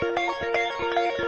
Thank you.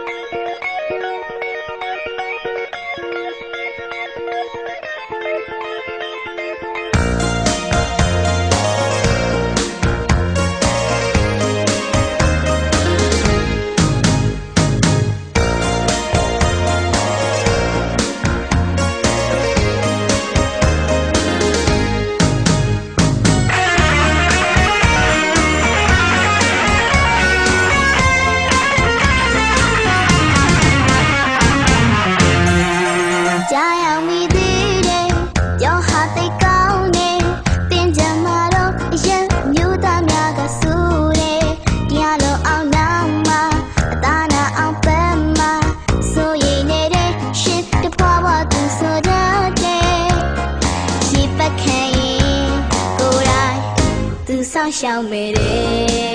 ရှောင်မယ်တဲ့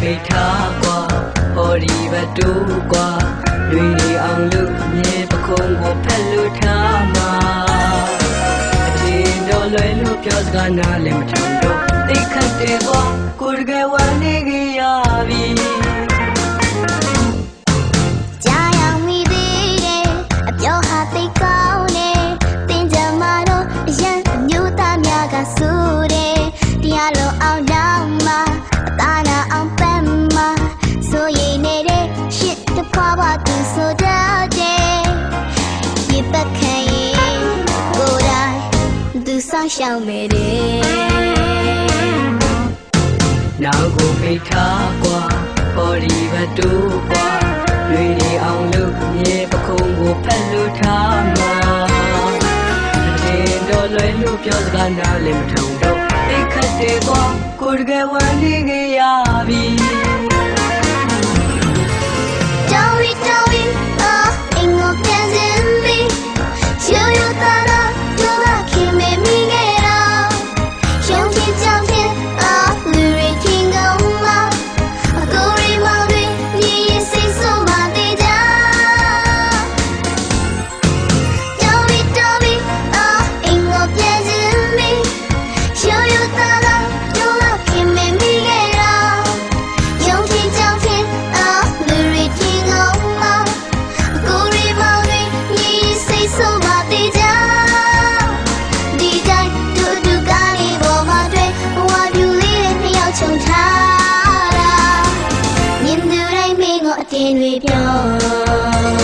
ပိတ်ထားကွာဟောဒီဘတူကွာတွေတွေအောင်လို့မြေပခုံးကိုဖက်လို့ထားမှာအချင်းတော်လွယ်လို့ပြောစကားနားလည်းမထောင်တော့တိတ်ခတ်တယ်ကွာကိုယ်ကဝါနေက စားရှောင်မယ်တဲ့နောက်ကိုဖိတ်ထားกว่าပေါ်ဒီဘတူกว่าတွေဒီအောင်လို့ရေပခုံးကိုဖက်လို့ထားမှာတင်တော်လွယ်လို့ပြောစကားနားလည်းမထုံတော့အိတ်ခတ်သေးသွားကိုတကယ်ဝမ်းနေကြရပြီ 飘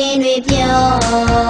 တင်တွေပြော